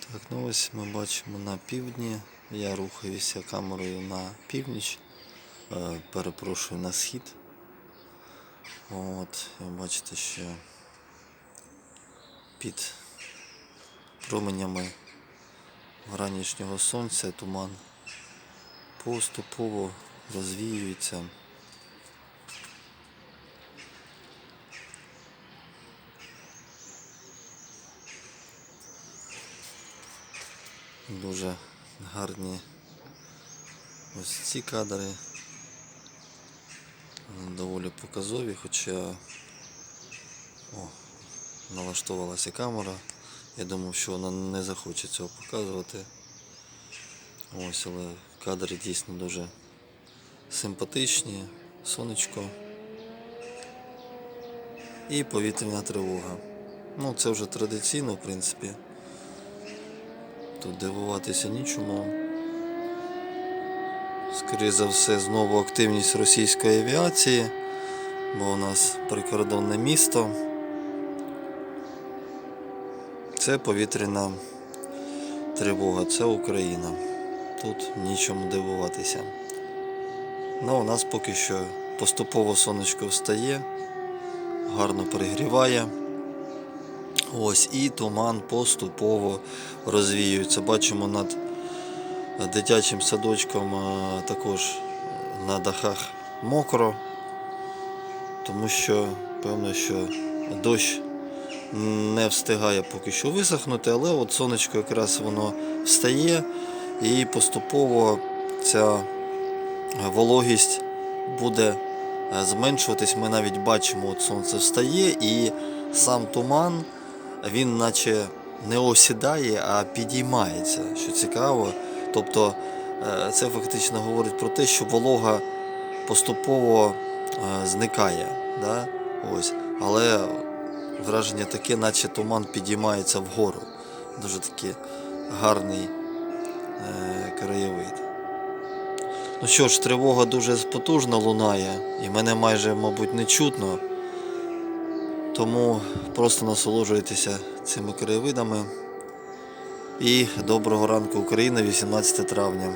Так, ну ось ми бачимо на півдні. Я рухаюся камерою на північ. Е, перепрошую на схід. От, ви бачите, що під променями вранішнього сонця туман поступово розвіюється. Дуже гарні ось ці кадри. Доволі показові, хоча о, налаштовувалася камера. Я думав, що вона не захоче цього показувати. Ось, але кадри дійсно дуже симпатичні, сонечко і повітряна тривога. Ну, це вже традиційно, в принципі. Тут дивуватися нічому. Скоріше за все, знову активність російської авіації, бо у нас прикордонне місто. Це повітряна тривога, це Україна. Тут нічому дивуватися. Ну, у нас поки що поступово сонечко встає, гарно перегріває. Ось і туман поступово розвіюється. Бачимо над дитячим садочком також на дахах мокро, тому що певно, що дощ не встигає поки що висохнути, але от сонечко якраз воно встає і поступово ця вологість буде е, зменшуватись. Ми навіть бачимо, от сонце встає і сам туман він наче не осідає, а підіймається, що цікаво. Тобто е, це фактично говорить про те, що волога поступово е, зникає. Да? Ось. Але враження таке, наче туман підіймається вгору. Дуже такий гарний е, краєвид. Ну що ж, тривога дуже потужно лунає, і мене майже, мабуть, не чутно. Тому просто насолоджуйтеся цими краєвидами. І доброго ранку Україна, 18 травня.